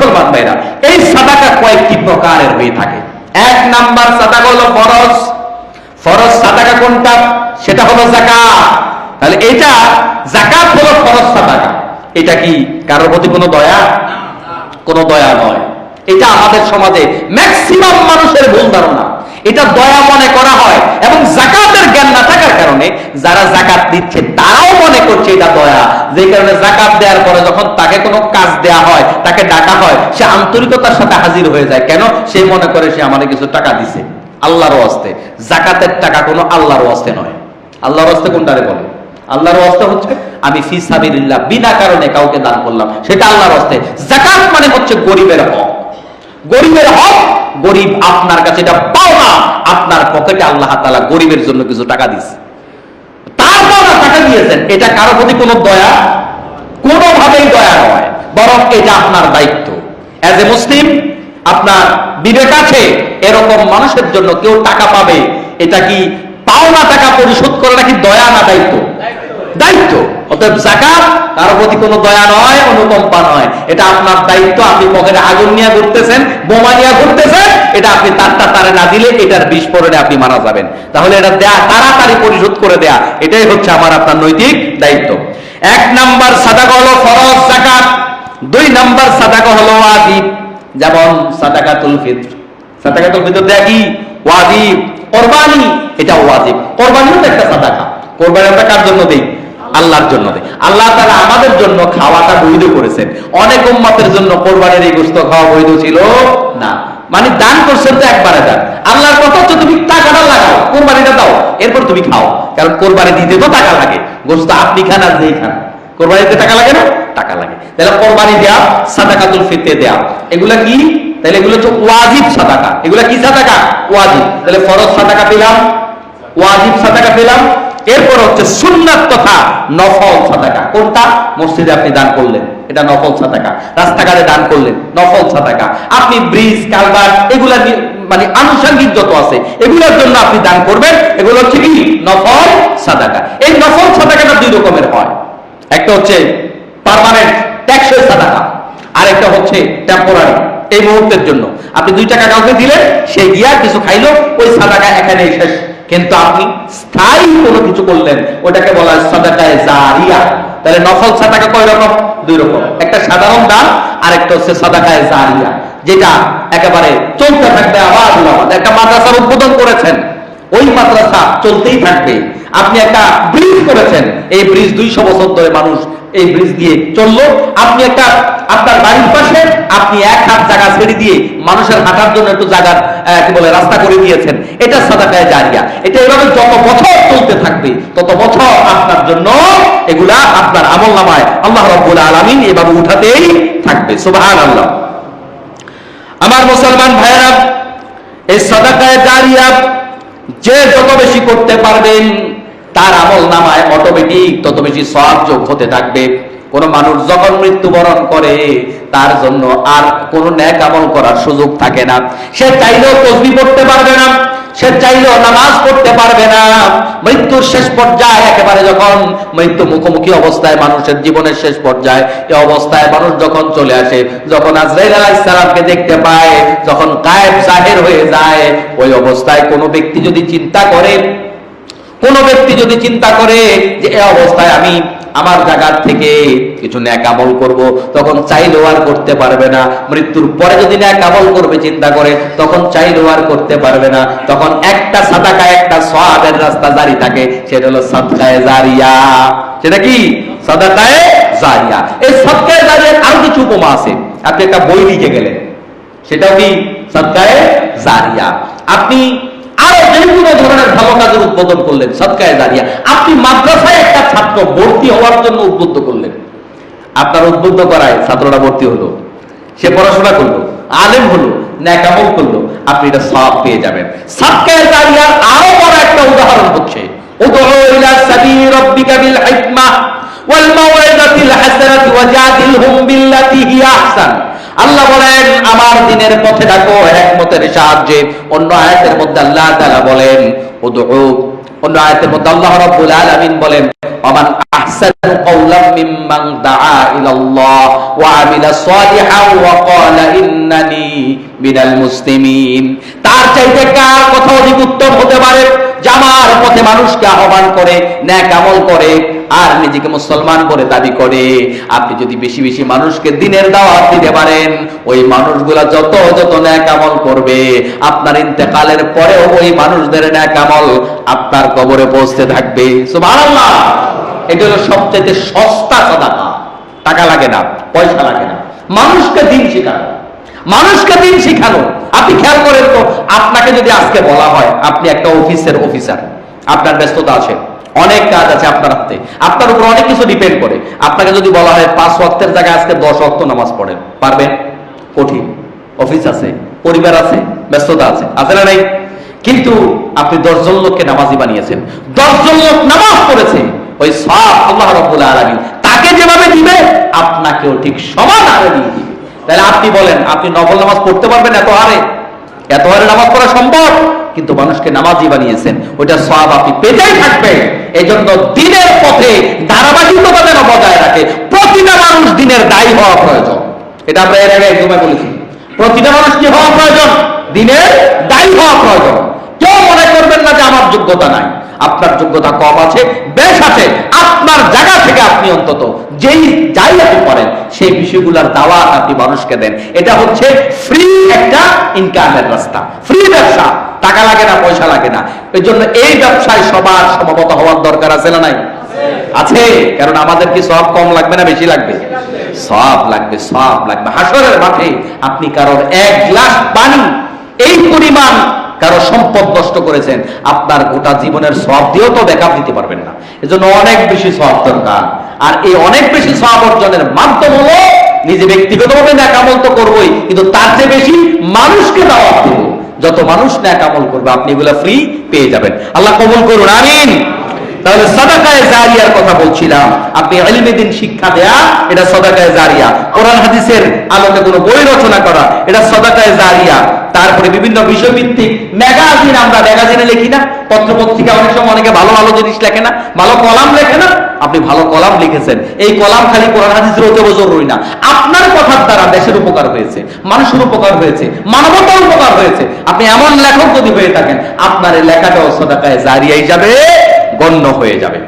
মুসলমান ভাইরা এই সাদাকা কয়েকটি প্রকারের হয়ে থাকে। এক নাম্বার সাদাকা হলো ফরজ। ফরজ সাদাকা কোনটা? সেটা হলো জাকা তাহলে এটা জাকাত হলো ফরজ সাদাকা। এটা কি কারোর প্রতি কোনো দয়া? কোনো দয়া নয়। এটা আমাদের সমাজে ম্যাক্সিমাম মানুষের ভুল ধারণা। এটা দয়া মনে করা হয় এবং জাকাতের জ্ঞান না থাকার কারণে যারা জাকাত দিচ্ছে তারাও মনে করছে এটা দয়া। যে কারণে জাকাত দেওয়ার পরে যখন তাকে কোনো কাজ দেয়া হয়, তাকে ডাকা হয়, সে আন্তরিকতার সাথে হাজির হয়ে যায়। কেন? সে মনে করে সে আমাদের কিছু টাকা দিছে। আল্লাহর ওয়াস্তে। জাকাতের টাকা কোনো আল্লাহর ওয়াস্তে নয়। আল্লাহর ওয়াস্তে কোনটারে বলে? আল্লাহর ওয়াস্তে হচ্ছে আমি ফি সাবিলিল্লাহ, বিনা কারণে কাউকে দান করলাম। সেটা আল্লাহর ওয়াস্তে। জাকাত মানে হচ্ছে গরিবের হক। গরিবের হক, গরিব আপনার কাছে এটা না, আপনার পকেটে আল্লাহ তাআলা গরিবের জন্য কিছু টাকা দিচ্ছে তারপর টাকা দিয়েছেন, এটা কারও প্রতি কোনো দয়া? কোনোভাবেই দয়া নয়, বরং এটা আপনার দায়িত্ব। অ্যাজ এ মুসলিম আপনার বিবেক আছে, এরকম মানুষের জন্য কেউ টাকা পাবে, এটা কি পাওনা টাকা পরিশোধ করে নাকি দয়া না দায়িত্ব? দায়িত্ব। অতএব জাকাত কারও প্রতি কোনো দয়া নয়, অনুকম্পা নয়। এটা আপনার দায়িত্ব, আপনি পকেটে আগুন নিয়ে ঘুরতেছেন, বোমা নিয়ে ঘুরতেছেন এটা আপনি তারটা তারে না দিলে এটার বিস্ফোরণে আপনি মারা যাবেন। তাহলে এটা দেয়া, তাড়াতাড়ি পরিশোধ করে দেয়া, এটাই হচ্ছে আমার আপনার নৈতিক দায়িত্ব। এক নাম্বার সাদাকা হলো ফরজ জাকাত দুই নাম্বার সাদাকা হলো ওয়াজিব। যেমন সাদাকাতুল ফিত্র। সাদাকাতুল ফিত্র দেয়া কি? ওয়াজিব। কোরবানি, এটা ওয়াজিব। কোরবানিও তো একটা সাদাকা। কোরবানি আমরা কার জন্য দেই? আল্লাহর জন্য দেই। আল্লাহ তাআলা আমাদের জন্য খাওয়াটা বৈধ করেছেন। অনেক উম্মতের জন্য কোরবানির এই গোশত খাওয়া বৈধ ছিল না। মানে দান করছেন তো একবারে দান। আল্লাহর কথা হচ্ছে তুমি টাকাটা লাগাও, কোরবানিটা দাও, এরপর তুমি খাও। কারণ কোরবানি দিতে তো টাকা লাগে। গোশত আপনি খান আর যেই খান। কোরবানিতে টাকা লাগে না? টাকা লাগে। তাহলে কোরবানি দেয়া, সাদাকাতুল ফিতরে দেয়া। এগুলা কি? তাহলে এগুলো হচ্ছে ওয়াজিব সাদাকা। এগুলা কি সাদাকা? ওয়াজিব। তাহলে ফরজ সাদাকা পেলাম? ওয়াজিব সাদাকা পেলাম? এরপর হচ্ছে সুন্নাত তথা নফল সাদাকা। কোনটা? মসজিদে আপনি দান করলেন। এটা নফল সাদাকা। রাস্তাঘাটে দান করলেন। নফল সাদাকা। আপনি ব্রিজ কালবার এগুলা মানে আনুষঙ্গিক যত আছে, এগুলোর জন্য আপনি দান করবেন। এগুলো হচ্ছে কি? নফল সাদাকা। এই নফল সাদাকাটা দুই রকমের হয়। একটা হচ্ছে পারমানেন্ট ট্যাক্সের সাদাকা। আর একটা হচ্ছে টেম্পোরারি এই মুহূর্তের জন্য। আপনি দুই টাকা কাউকে দিলেন, সে গিয়া কিছু খাইলো, ওই সাদাকা এখানে শেষ। কিন্তু আপনি স্থায়ী কোনো কিছু করলেন ওটাকে বলা হয় সাদাকায় জারিয়া। তাহলে নফল সাদাকা কয় রকম? দুই রকম। একটা সাধারণ দান আর একটা হচ্ছে সাদাকায় জারিয়া, যেটা একেবারে চলতে থাকবে আবার একটা মাদ্রাসার উদ্বোধন করেছেন। ওই মাদ্রাসা চলতেই থাকবে। আপনি একটা ব্রিজ করেছেন। এই ব্রিজ দুইশো বছর ধরে মানুষ এই ব্রিজ দিয়ে চলল। আপনি একটা আপনার বাড়ির পাশে আপনি এক হাত জায়গা ছেড়ে দিয়ে মানুষের হাঁটার জন্য একটু জায়গা আহ, কি বলে রাস্তা করে দিয়েছেন। এটা সাদাকায় জারিয়া। এটা এভাবে যত বছর চলতে থাকবে তত বছর আপনার জন্য এগুলা আপনার আমল নামায় আল্লাহ রব্বুল আলমিন এভাবে উঠাতেই থাকবে। সুবাহান আল্লাহ আমার মুসলমান ভাইয়েরা এই সাদাকায় জারিয়া যে যত বেশি করতে পারবেন, তার আমল নামায় অটোমেটিক তত বেশি সব যোগ হতে থাকবে। কোন মানুষ যখন মৃত্যুবরণ করে, তার জন্য আর কোন ন্যাক আমল করার সুযোগ থাকে না। সে চাইলেও তসবি পড়তে পারবে না। সে চাইলেও নামাজ পড়তে পারবে না। মৃত্যুর শেষ পর্যায়ে একেবারে যখন মৃত্যু মুখোমুখি অবস্থায় মানুষের জীবনের শেষ পর্যায়ে, এ অবস্থায় মানুষ যখন চলে আসে, যখন আজরাইল আলাইহিস সালামকে দেখতে পায়, যখন গায়েব জাহের হয়ে যায়, ওই অবস্থায় কোনো ব্যক্তি যদি চিন্তা করে, কোন ব্যক্তি যদি চিন্তা করে যে এই অবস্থায় আমি আমার জায়গার থেকে কিছু ন্যাক আমল করব, তখন চাইলেও আর করতে পারবে না। মৃত্যুর পরে যদি ন্যাক আমল করবে, চিন্তা করে, তখন চাইলেও আর করতে পারবে না। তখন একটা সাদাকা, একটা সওয়াবের রাস্তা জারি থাকে, সেটা হলো সাদকায়ে জারিয়া। সেটা কি? সাদাকায়ে জারিয়া। এই সাদকায়ে জারিয়ার আরও কিছু উপমা আছে। আপনি একটা বই লিখে গেলেন। সেটাও কি? সৎকায়ে জারিয়া। আপনি কোনো ধরনের ভালো উদ্বোধন করলেন সৎকায়ে জারিয়া আপনি মাদ্রাসায় একটা ছাত্র ভর্তি হওয়ার জন্য উদ্বুদ্ধ করলেন। আপনার উদ্বুদ্ধ করায় ছাত্রটা ভর্তি হলো, সে পড়াশোনা করল, আলেম হলো, ন্যাকামল করল, আপনি এটা সব পেয়ে যাবেন। সৎকায়ে জারিয়ার আরও বড় একটা উদাহরণ হচ্ছে ওয়াল মাউইযাতিল হাসানাতি ওয়াজাদিলহুম বিল্লাতি হিয়া আহসান। আল্লাহ বলেন, আমার দিনের পথে ডাকো একমতের সাহায্যে। অন্য আয়াতের মধ্যে আল্লাহ তাআলা বলেন অন্য আয়াতের মধ্যে আল্লাহ রাব্বুল আলামিন বলেন আহসানু কওলাম মিম্মান দাআ ওয়া আমিলা ওয়া ক্বালা ইন্নানি মিনাল মুসলিমিন। তার চাইতে কার কথা অধিক উত্তম হতে পারে? যে আমার পথে মানুষকে আহ্বান করে, ন্যাক আমল করে, আর নিজেকে মুসলমান বলে দাবি করে। আপনি যদি বেশি বেশি মানুষকে দিনের দাওয়াত দিতে পারেন, ওই মানুষগুলা যত যত ন্যাক আমল করবে, আপনার ইন্তেকালের পরেও ওই মানুষদের ন্যাক আমল আপনার কবরে পৌঁছতে থাকবে। সুবহানাল্লাহ! এটা হলো সবচেয়ে সস্তা সদাকা। টাকা লাগে না, পয়সা লাগে না। মানুষকে দিন শেখানো। মানুষকে দিন শেখানো। আপনি খেয়াল করেন তো, আপনাকে যদি আজকে বলা হয়, আপনি একটা অফিসের অফিসার আপনার ব্যস্ততা আছে, অনেক কাজ আছে আপনার হাতে, আপনার উপর অনেক কিছু ডিপেন্ড করে। আপনাকে যদি বলা হয়, পাঁচ ওয়াক্তের জায়গায় আজকে দশ ওয়াক্ত নামাজ পড়েন, পারবেন? কঠিন। অফিস আছে, পরিবার আছে, ব্যস্ততা আছে আছে না নাই? কিন্তু আপনি দশজন লোককে নামাজি বানিয়েছেন, দশজন লোক নামাজ পড়েছে, ওই সব আল্লাহ রব্বুল আলামিন তাকে যেভাবে দিবে, আপনাকেও ঠিক সমান হারে দিয়ে দিবে। তাহলে আপনি বলেন, আপনি নফল নামাজ পড়তে পারবেন এত হারে? এত হারে নামাজ পড়া সম্ভব? কিন্তু মানুষকে নামাজি বানিয়েছেন, ওইটা সব আপনি পেতেই থাকবেন। এই জন্য দিনের পথে ধারাবাহিকতা যেন বজায় রাখে। প্রতিটা মানুষ দিনের দায়ী হওয়া প্রয়োজন। এটা আমরা এর আগে একদমই বলেছি। প্রতিটা মানুষ কি হওয়া প্রয়োজন? দিনের দায়ী হওয়া প্রয়োজন। কেউ মনে করবেন না যে আমার যোগ্যতা নাই। আপনার যোগ্যতা কম আছে, বেশ আছে। আপনার জায়গা থেকে আপনি অন্তত যেই যাই আপনি করেন সেই বিষয়গুলোর দাওয়াত আপনি মানুষকে দেন। এটা হচ্ছে ফ্রি একটা ইনকামের রাস্তা। ফ্রি ব্যবসা। টাকা লাগে না, পয়সা লাগে না। এই জন্য এই ব্যবসায় সবার সমবত হওয়ার দরকার আছে না নাই? আছে। কারণ আমাদের কি সব কম লাগবে না, বেশি লাগবে? সব লাগবে সব লাগবে। হাসরের মাঠে আপনি কারোর এক গ্লাস পানি, এই পরিমাণ কারও সম্পদ নষ্ট করেছেন, আপনার গোটা জীবনের সব দিয়েও তো ব্যাকআপ দিতে পারবেন না। এজন্য অনেক বেশি সব দরকার। আর এই অনেক বেশি সব অর্জনের মাধ্যম হলো নিজে ব্যক্তিগতভাবে ন্যাকামল তো করবোই, কিন্তু তার চেয়ে বেশি মানুষকে দাওয়াত দেব। যত মানুষ ন্যাকামল করবে, আপনি এগুলো ফ্রি পেয়ে যাবেন। আল্লাহ কবুল করুন, আমিন। তাহলে সদাকায় জারিয়ার কথা বলছিলাম। আপনি ইলমে দিন শিক্ষা দেয়া, এটা সদাকায় জারিয়া। কোরআন হাদিসের আলোকে কোনো বই রচনা করা, এটা সদাকায় জারিয়া। তারপরে বিভিন্ন বিষয়ভিত্তিক ম্যাগাজিন, আমরা ম্যাগাজিনে লিখি না পত্র পত্রিকা অনেক সময় অনেকে ভালো ভালো জিনিস লেখে না, ভালো কলাম লেখে না। আপনি ভালো কলাম লিখেছেন। এই কলাম খালি কোরআন হাদিসের হতে জরুরি না। আপনার কথার দ্বারা দেশের উপকার হয়েছে, মানুষের উপকার হয়েছে, মানবতার উপকার হয়েছে। আপনি এমন লেখক যদি হয়ে থাকেন, আপনার এই লেখাটাও সদাকায় জারিয়াই যাবে, গণ্য হয়ে যাবে।